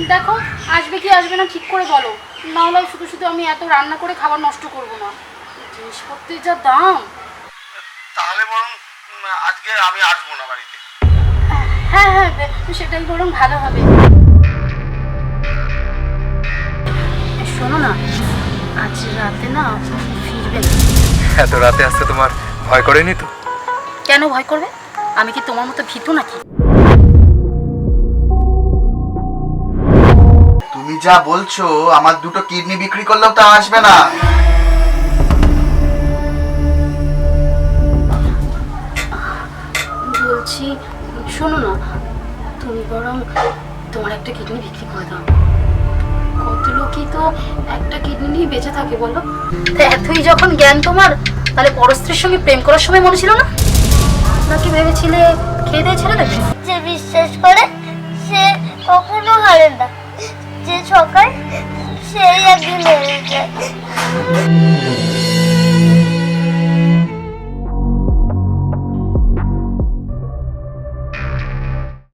আসবে কি আসবে না ঠিক করে বলো। না হলে শুধু শুধু আমি এত রান্না করে খাবার নষ্ট করব না। জিনিসপত্রের যা দাম। তাহলে বরং আজকে আমি আসব না বাড়িতে। হ্যাঁ হ্যাঁ বে- সেটাই বরং ভালো হবে। শোনো না আজ রাতে না ফিরবে এত রাতে আসতে তোমার ভয় করেনি তো? কেন ভয় করবে? আমি কি তোমার মতো ভীতু নাকি? যা বলছো আমার দুটো কিডনি বিক্রি করলেও তা আসবে না। বলছি শোনো না তুমি বরং তোমার একটা কিডনি বিক্রি করে দাও। কত লোকই তো একটা কিডনি নিয়ে বেঁচে থাকে বলো? তা এতই যখন জ্ঞান তোমার তাহলে পরস্ত্রীর সঙ্গে প্রেম করার সময় মনে ছিল না? নাকি ভেবেছিলে খেয়ে দিয়ে ছেড়ে দেবে? যে বিশ্বাস করে সে কখনো হারে না। çok şeye gülüyoruz.